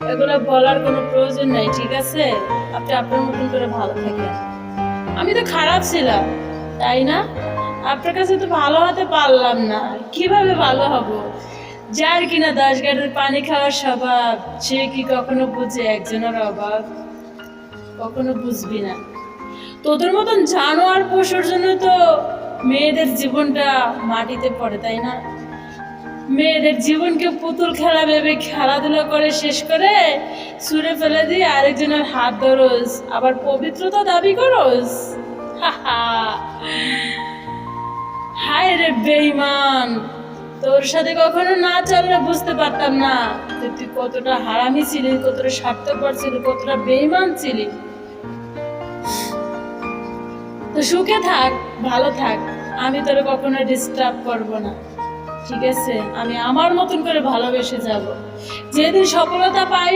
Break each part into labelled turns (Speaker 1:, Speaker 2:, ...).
Speaker 1: এগুলো বলার কোনো প্রয়োজন নাই, ঠিক আছে? আপনি আপনার মতন করে ভালো থাকেন। আমি তো খারাপ ছিলাম, তাই না? আপনার কাছে তো ভালো হতে পারলাম না, কীভাবে ভালো হব? যার কিনা দশ গাড়ির পানি খাওয়ার স্বভাব, সে কি কখনো বুঝে? একজনের অভাব কখনো বুঝবি না। তোদের মতন জানোয়ার পশুর জন্য তো মেয়েদের জীবনটা মাটিতে পড়ে, তাই না? মেয়েদের জীবনকে পুতুল খেলা ভেবে খেলাধুলা করে শেষ করে সুরে ফেলে দিয়ে আরেকজনের হাত ধরোস। আবার পবিত্রতা দাবি করোস। হায় রে বেইমান তোর সাথে কখনো না চললে বুঝতে পারতাম না তুই কতটা হারামি ছিলি, কতটা স্বার্থপর ছিলি, কতটা বেইমান ছিলি। তো সুখে থাক, ভালো থাক, আমি তোরে কখনো ডিস্টার্ব করব না। ঠিক আছে, আমি আমার মতন করে ভালোবেসে যাব। যেদিন সফলতা পাই,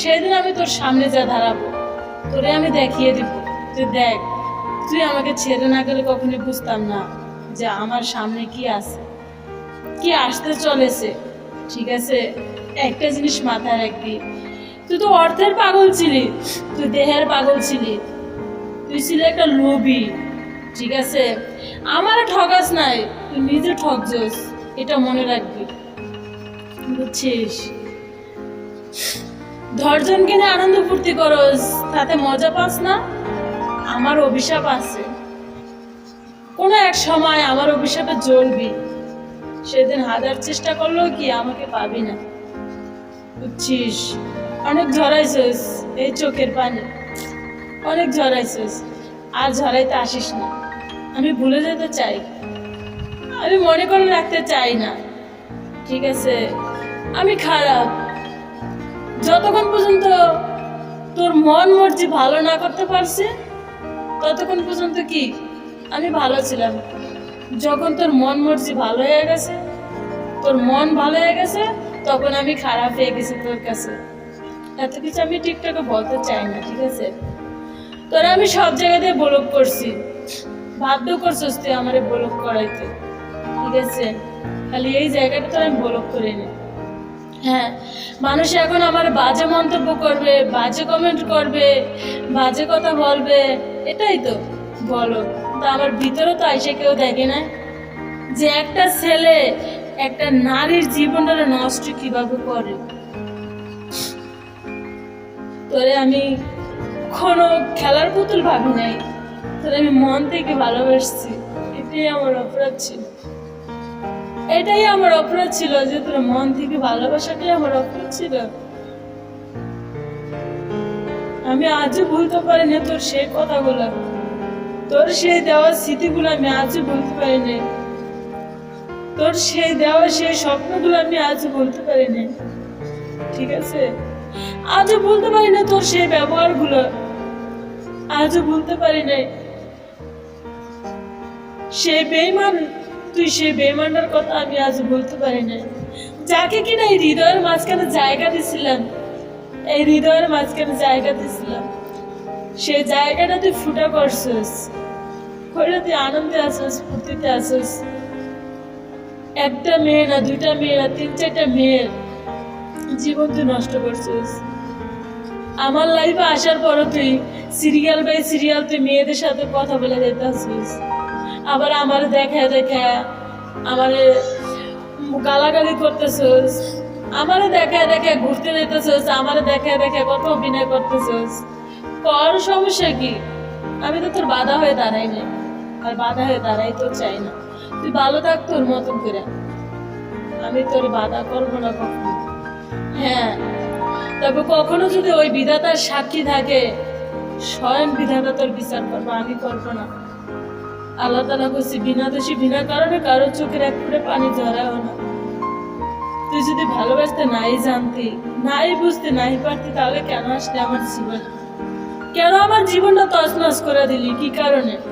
Speaker 1: সেদিন আমি তোর সামনে যা দাঁড়াবো। তোরে আমি দেখিয়ে দিব। তুই দেখ, তুই আমাকে ছেড়ে না গেলে কখনোই বুঝতাম না যে আমার সামনে কি আছে। কি আসতে চলেছে, ঠিক আছে? একটা জিনিস মাথায় রাখবি। তুই তো অর্থের পাগল ছিলি, তুই দেহের পাগল ছিলি। তুই ছিলি একটা লোভী, ঠিক আছে? আমার ঠগাস নাই, তুই নিজে ঠকছস এটা মনে রাখবি। বুঝছিস? ধর্জন কিনে আনন্দ ফুর্তি করস, তাতে মজা পাস না? আমার অভিশাপ আছে। কোনো এক সময় আমার অভিশাপে জ্বলবি। সেদিন হাজার চেষ্টা করলেও কি আমাকে পাবি না। বুঝছিস? অনেক ঝরাইছিস এই চোখের পানি। অনেক ঝরাইছিস। আর ঝরাইতে আসিস না। আমি ভুলে যেতে চাই। আমি মনে করে রাখতে চাই না। ঠিক আছে? আমি খারাপ। যতক্ষণ পর্যন্ত তোর মন মর্জি ভালো না করতে পারছে, ততক্ষণ পর্যন্ত কি? আমি ভালো ছিলাম। যখন তোর মন মর্জি ভালো হয়ে গেছে, তোর মন ভালো হয়ে গেছে, তখন আমি খারাপ হয়ে গেছি তোর কাছে। এত কিছু আমি ঠিকঠাক বলতে চাই না, ঠিক আছে? তোরা আমি সব জায়গাতে ব্লক করছি। বাধ্য করছিস তুই আমারে ব্লক করাইতে। আছে খালি এই জায়গাটা তো আমি ব্লক করে নি। হ্যাঁ মানুষ এখন আমার বাজে মন্তব্য করবে, বাজে কমেন্ট করবে, বাজে কথা বলবে, এটাই তো। বলো, তা আমার ভিতরে তো আইসে কেউ দেখে না যে একটা ছেলে একটা নারীর জীবনটা নষ্ট কীভাবে করে। তোরে আমি কোনো খেলার পুতুল ভাবি নাই। তোরে আমি মন থেকে ভালোবাসছি। এটাই আমার অপরাধ ছিল। এটাই আমার অপরাধ ছিল, যে তোর মন থেকে ভালোবাসাটাই আমার অপরাধ ছিল। আমি আজও ভুলতে পারি না তোর সেই কথাগুলো। তোর সেই দেওয়া স্মৃতিগুলো আমি আজও ভুলতে পারি না তোর সেই দেওয়া সেই স্বপ্নগুলো আমি আজও বলতে পারি না ঠিক আছে? আজও বলতে পারি না তোর সেই ব্যবহারগুলো। আজও বলতে পারি নাই সেই বেইমান তুই সে বেইমানটার কথা আমি আজ বলতে পারি না যাকে কিনা এই হৃদয়ের মাঝখানে জায়গা দিছিলাম, এই হৃদয়ের মাঝখানে জায়গা দিছিলাম। সে জায়গাটা তুই ফুটা করছিস করে তুই আনন্দে আসিস ফুর্তিতে আসিস একটা মেয়ে না, দুইটা মেয়ে না, তিন চারটা মেয়ের জীবন তুই নষ্ট করছিস। আমার লাইফে আসার পরও তুই সিরিয়াল বাই সিরিয়াল তুই মেয়েদের সাথে কথা বলে যেতে আসিস। আবার আমার দেখা দেখা আমার গালাগালি করতেছিস, আমারে দেখা দেখা ঘুরতে যেতেছিস আমার দেখা দেখা কত অভিনয় করতেছিস। কর সমস্যা কি? আমি তো তোর বাধা হয়ে দাঁড়াই না আর বাধা হয়ে দাঁড়াই তো চাই না। তুই ভালো থাক তোর মতন করে। আমি তোর বাধা করব না কখনো। হ্যাঁ তবে কখনো যদি ওই বিধাতার সাক্ষী থাকে, স্বয়ং বিধাতা তোর বিচার করব, আমি করব না। আল্লাহ তালা করছি বিনা দোষী, বিনা কারণে কারোর চোখের এক ফুটে পানি জড়াও না। তুই যদি ভালোবাসতে নাই জানতি, নাই বুঝতে নাই পারতি, তাহলে কেন আসলে আমার জীবন? কেন আমার জীবনটা তছনছ করে দিলি? কি কারণে?